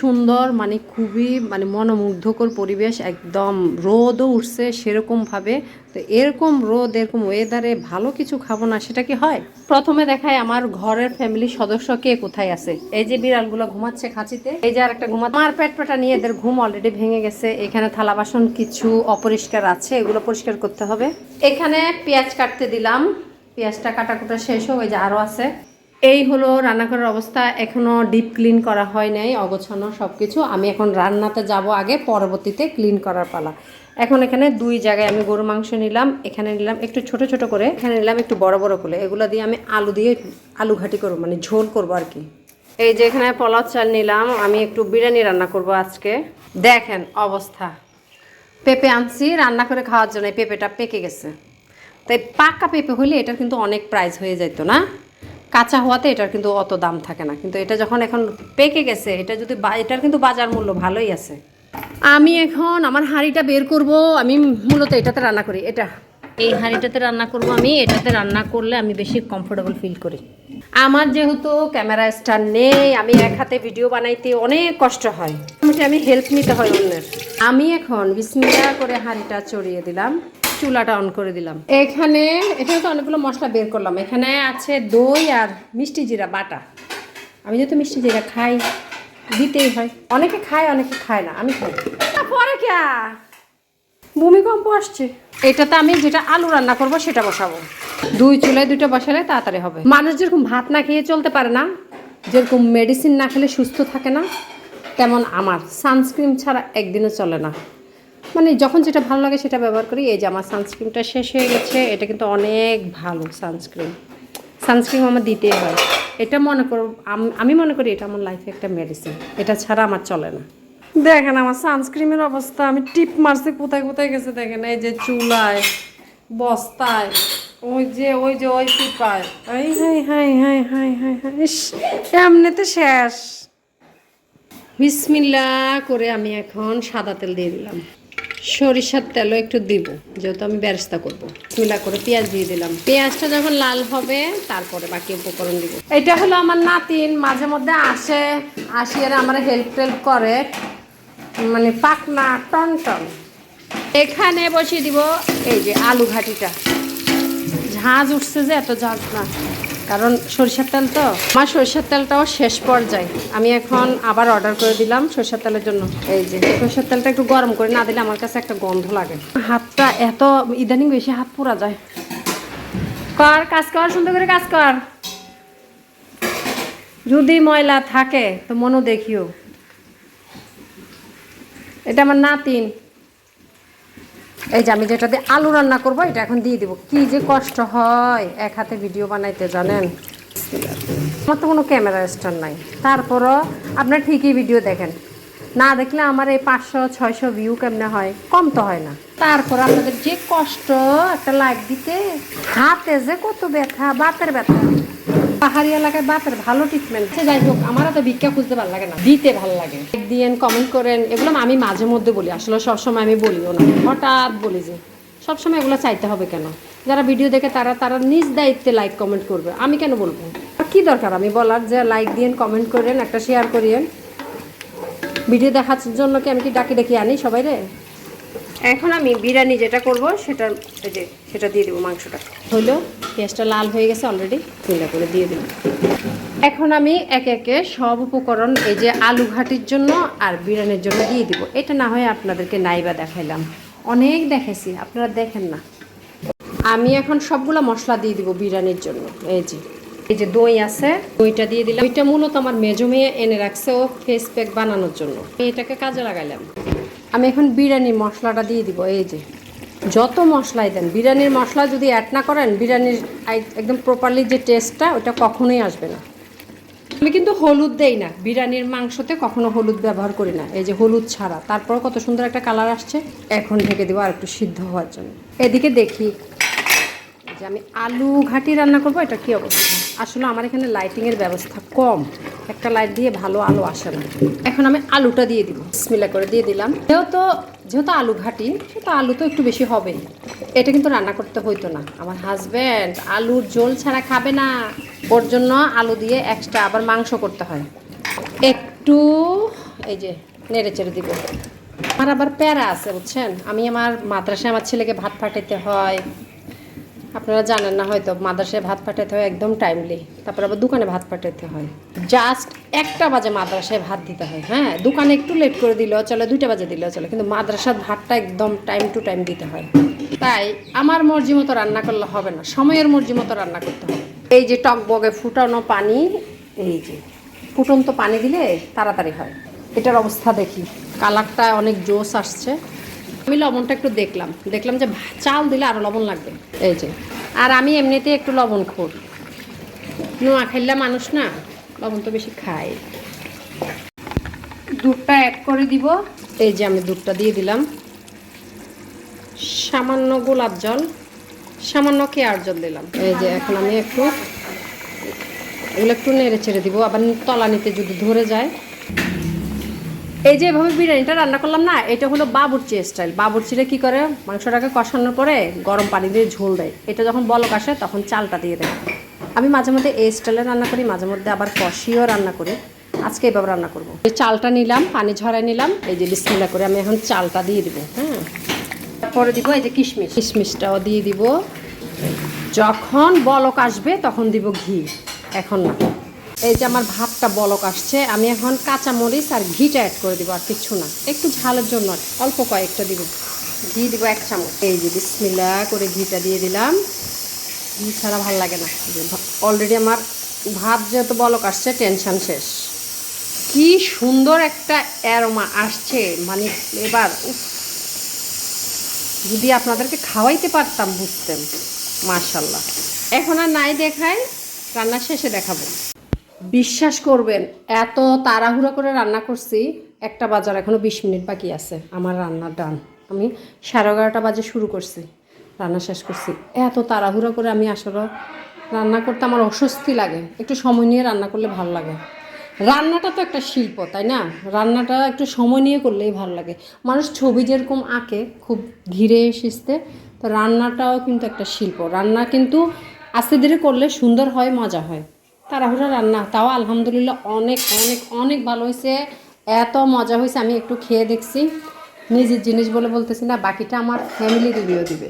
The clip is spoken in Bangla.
সুন্দর মানে খুবই মানে মনোমুগ্ধকর পরিবেশ, একদম রোদও উঠছে সেরকমভাবে। তো এরকম রোদ, এরকম ওয়েদারে ভালো কিছু খাব না, সেটা কি হয়? প্রথমে দেখায় আমার ঘরের ফ্যামিলির সদস্য কে কোথায় আছে? এই যে বিড়ালগুলো ঘুমাচ্ছে খাঁচিতে, এই যে আর একটা ঘুমা আমার পেট পেটা নিয়ে এদের ঘুম অলরেডি ভেঙে গেছে। এখানে থালা বাসন কিছু অপরিষ্কার আছে, এগুলো পরিষ্কার করতে হবে। এখানে পেঁয়াজ কাটতে দিলাম। পেঁয়াজটা কাটা কুটা শেষ ওই যে আরও আছে। এই হলো রান্নাঘরের অবস্থা। এখনও ডিপ ক্লিন করা হয় নাই, অগোছানো সব কিছু আমি এখন রান্নাতে যাব আগে, পরবর্তীতে ক্লিন করার পালা। এখন এখানে দুই জায়গায় আমি গরু মাংস নিলাম, এখানে নিলাম একটু ছোট ছোট করে, এখানে নিলাম একটু বড় বড় করে। এগুলো দিয়ে আমি আলু দিয়ে আলু ঘাটি করব মানে ঝোল করব আর কি। এই যে এখানে পোলাও চাল নিলাম, আমি একটু বিরিয়ানি রান্না করব আজকে। দেখেন অবস্থা। পেঁপে আনছি, রান্না করে খাওয়ার জন্য পেঁপেটা পেকে গেছে। তাই পাকা পেঁপে হলে এটার কিন্তু অনেক প্রাইস হয়ে যেত না? কাঁচা হওয়াতে এটার কিন্তু অত দাম থাকে না। কিন্তু এটা যখন এখন পেকে গেছে এটা যদি বা- এটার কিন্তু বাজার মূল্য ভালোই আছে। আমি এখন আমার হাঁড়িটা বের করব আমি মূলত এটাতে রান্না করি। এটা। এই হাঁড়িটাতে রান্না করব আমি এটাতে রান্না করলে আমি বেশি কমফোর্টেবল ফিল করি। আমার যেহেতু ক্যামেরা স্ট্যান্ড নেই আমি এক হাতে ভিডিও বানাইতে অনেক কষ্ট হয়। মোটামুটি আমি হেল্প নিতে হয় অন্যের। আমি এখন বিসমিল্লা করে হাঁড়িটা চড়িয়ে দিলাম। চুলাটা অন করে দিলাম। এখানে এখানে তো অনেকগুলো মশলা বের করলাম। এখানে আছে দই আর মিষ্টি জিরা বাটা। আমি যেহেতু মিষ্টি জিরা খাই, দিতেই হয়। অনেকে খায় অনেকে খায় না, আমি খাই। পরে কে ভূমিকম্প আসছে। এটাতে আমি যেটা আলু রান্না করব, সেটা বসাবো। দুই চুলায় দুটো বসালে তাড়াতাড়ি হবে। মানুষ যেরকম ভাত না খেয়ে চলতে পারে না, যেরকম মেডিসিন না খেলে সুস্থ থাকে না, তেমন আমার সানস্ক্রিন ছাড়া একদিনও চলে না। মানে যখন যেটা ভালো লাগে সেটা ব্যবহার করি। এই যে আমার সানস্ক্রিনটা শেষ হয়ে গেছে এটা কিন্তু অনেক ভালো সানস্ক্রিন সানস্ক্রিন আমার দিতেই হয়। এটা মনে করো আমি মনে করি এটা আমার লাইফে একটা মেডিসিন এটা ছাড়া আমার চলে না। দেখেন আমার সানস্ক্রিনের অবস্থা আমি টিপ মারছি কোথায় কোথায় গেছে দেখেন এই যে চুলায় বস্তায় ওই যে ওই যে ওই টিপায় হাই হাই হাই হাই হাই হাই ইস, এমনিতে শেষ। বিসমিল্লা করে আমি এখন সাদা তেল দিয়ে দিলাম। সরিষার তেলও একটু দিব, যেহেতু আমি ব্যবস্থা করব। বিসমিল্লা করে পেঁয়াজ দিয়ে দিলাম। পেঁয়াজটা যখন লাল হবে, তারপরে বাকি উপকরণ দিব। এটা হলো আমার নাতিন, মাঝে মধ্যে আসে আসিয়ে আমার হেল্প টেল্প করে মানে পাকনা টন টন। এখানে বসিয়ে দিব এই যে আলু ঘাটিটা। ঝাঁজ উঠছে যে, এত ঝাঁজ না। কারণ সরিষার তেল তো। আমার সরিষার তেলটাও শেষ পর্যায়ে। আমি এখন আবার অর্ডার করে দিলাম সরিষার তেলের জন্য। এই যে, সরিষার তেলটা একটু গরম করে না দিলে আমার কাছে একটা গন্ধ লাগে। হাতটা এত ইদানিং বেশি হাত পোড়া যায়। কর, কাজ কর, সুন্দর করে কাজ কর। যদি ময়লা থাকে তো মনও দেখিও। এটা আমার নাতিন। এই যে আমি যেটা দিয়ে আলু রান্না করব, এটা এখন দিয়ে দিব। কি যে কষ্ট হয় এক হাতে ভিডিও বানাইতে, জানেন? আমার তো কোনো ক্যামেরা স্ট্যান্ড নাই। তারপরও আপনার ঠিকই ভিডিও দেখেন। না দেখলে আমার এই পাঁচশো, ছয়শো ভিউ কেমনে হয়? কম তো হয় না। তারপর আপনাদের যে কষ্ট, একটা লাইক দিতে, হাতে যে কত ব্যথা বাতের ব্যথা। পাহাড়ি এলাকায় বাপের ভালো ট্রিটমেন্ট সে যাই হোক আমার তো ভিক্ষা খুঁজতে ভালো লাগে না। দিতে ভালো লাগে। দিয়েন কমেন্ট করেন, এগুলো আমি মাঝে মধ্যে বলি, আসলে সবসময় আমি বলিও না। হঠাৎ বলি যে, সবসময় এগুলো চাইতে হবে কেন? যারা ভিডিও দেখে তারা তারা নিজ দায়িত্বে লাইক কমেন্ট করবে। আমি কেন বলব? কি দরকার? আমি বলার যে লাইক দিয়েন কমেন্ট করেন, একটা শেয়ার করিয়েন। ভিডিও দেখার জন্য কি আমি কি ডাকি ডাকি আনি সবাই রে? এখন আমি বিরিয়ানি যেটা করব, সেটা এই যে সেটা দিয়ে দেবো মাংসটা। হলো, পেঁয়াজটা লাল হয়ে গেছে অলরেডি মিলা করে দিয়ে দিলাম। এখন আমি একে একে সব উপকরণ, এই যে আলু ঘাটির জন্য আর বিরিয়ানির জন্য দিয়ে দিব। এটা না হয় আপনাদেরকে নাইবা দেখাইলাম। অনেক দেখেছি আপনারা দেখেন না। আমি এখন সবগুলো মশলা দিয়ে দিব বিরিয়ানির জন্য, এই যে। এই যে দই আছে, দইটা দিয়ে দিলাম। দইটা মূলত আমার মেজো মেয়ে এনে রাখছে ও ফেস প্যাক বানানোর জন্য। এটাকে কাজে লাগাইলাম। আমি এখন বিরিয়ানির মশলাটা দিয়ে দিব, এই যে। যত মশলাই দেন, বিরিয়ানির মশলা যদি অ্যাড না করেন, বিরিয়ানির একদম প্রপারলি যে টেস্টটা ওটা কখনোই আসবে না। আমি কিন্তু হলুদ দেই না, বিরিয়ানির মাংসতে কখনো হলুদ ব্যবহার করি না, এই যে হলুদ ছাড়া। তারপর কত সুন্দর একটা কালার আসছে, এখন ঢেকে দেবো আর একটু সিদ্ধ হওয়ার জন্য। এদিকে দেখি যে আমি আলু ঘাটি রান্না করব, এটা কি অবস্থা? আসলে আমার এখানে লাইটিংয়ের ব্যবস্থা কম। একটা লাইট দিয়ে ভালো আলো আসে না এখন আমি আলুটা দিয়ে দিব। স্মিলা করে দিয়ে দিলাম। যেহেতু যেহেতু আলু ঘাটি, সেহেতু আলু তো একটু বেশি হবেই। এটা কিন্তু রান্না করতে হইতো না। আমার হাজব্যান্ড আলুর ঝোল ছাড়া খাবে না। ওর জন্য আলু দিয়ে এক্সট্রা আবার মাংস করতে হয়। একটু, এই যে, নেড়ে চেড়ে দিব। আমার আবার প্যারা আছে, বুঝছেন? আমি আমার মাদ্রাসায় আমার ছেলেকে ভাত পাঠাইতে হয়। আপনারা জানেন না হয়তো, মাদ্রাসায় ভাত পাঠাতে হয় একদম টাইমলি তারপর আবার দোকানে ভাত পাঠাতে হয়। জাস্ট একটা বাজে মাদ্রাসায় ভাত দিতে হয় হ্যাঁ? দোকানে একটু লেট করে দিলেও চলে, দুইটা বাজে দিলেও চলে, কিন্তু মাদ্রাসার ভাতটা একদম টাইম টু টাইম দিতে হয়। তাই আমার মর্জি মতো রান্না করলে হবে না, সময়ের মর্জি মতো রান্না করতে হবে। এই যে টক বগে ফুটানো পানি, এই যে ফুটন্ত পানি দিলে তাড়াতাড়ি হয়। এটার অবস্থা দেখি। কালারটা অনেক জোস আসছে। আমি লবণটা একটু দেখলাম। দেখলাম যে চাল দিলে আরও লবণ লাগবে। এই যে। আর আমি এমনিতে একটু লবণ খোর নোয়া খাইলে মানুষ না, লবণ তো বেশি খাই দুধটা অ্যাড করে দিব। এই যে আমি দুধটা দিয়ে দিলাম। সামান্য গোলাপ জল, সামান্য কেয়ার জল দিলাম। এই যে এখন আমি একটু, এগুলো একটু নেড়ে ছেড়ে দিব। আবার তলানিতে যদি ধরে যায় এই যে এভাবে বিরিয়ানিটা রান্না করলাম না, এটা হলো বাবুর্চি স্টাইল বাবুর্চিটা কি করে? মাংসটাকে কষানোর পরে গরম পানি দিয়ে ঝোল দেয়। এটা যখন বলক আসে, তখন চালটা দিয়ে দেয়। আমি মাঝে মধ্যে এই স্টাইলে রান্না করি, মাঝে মধ্যে আবার কষিও রান্না করি। আজকে এভাবে রান্না করব। এই চালটা নিলাম, পানি ঝরাই নিলাম, এই যে বিসমিল্লা করে আমি এখন চালটা দিয়ে দিব হ্যাঁ। তারপরে দিব এই যে কিশমিশ। কিশমিশটাও দিয়ে দিব। যখন বলক আসবে, তখন দিব ঘি। এখন না। এই যে আমার ভাতটা বলক আসছে, আমি এখন কাঁচা মরিচ আর ঘিটা অ্যাড করে দিব আর কিছু না। একটু ঝালের জন্য অল্প কয়েকটা দিব। ঘি দিব এক চামচ। এই যে বিসমিল্লা করে ঘিটা দিয়ে দিলাম। ঘি ছাড়া ভালো লাগে না। অলরেডি আমার ভাত যেহেতু বলক আসছে টেনশন শেষ। কি সুন্দর একটা অ্যারোমা আসছে। মানে এবার যদি আপনাদেরকে খাওয়াইতে পারতাম, বুঝতেন। মার্শাল্লাহ এখন আর নাই দেখাই, রান্না শেষে দেখাবো। বিশ্বাস করবেন, এত তাড়াহুড়া করে রান্না করছি, একটা বাজার এখনও বিশ মিনিট বাকি আছে, আমার রান্নার ডান আমি সাড়ে এগারোটা বাজে শুরু করছি, রান্না শেষ করছি। এত তাড়াহুড়া করে আমি আসলে রান্না করতে আমার অস্বস্তি লাগে, একটু সময় নিয়ে রান্না করলে ভালো লাগে। রান্নাটা তো একটা শিল্প, তাই না? রান্নাটা একটু সময় নিয়ে করলেই ভালো লাগে। মানুষ ছবি যেরকম আঁকে, খুব ধীরে সিস্তে তো রান্নাটাও কিন্তু একটা শিল্প। রান্না কিন্তু আস্তে ধীরে করলে সুন্দর হয়, মজা হয়। তাড়াহুড়া রান্না। তাও আলহামদুলিল্লাহ অনেক অনেক অনেক ভালো হয়েছে। এত মজা হয়েছে, আমি একটু খেয়ে দেখছি। নিজের জিনিস বলে বলতেছি না, বাকিটা আমার ফ্যামিলি রিভিউ দিবে।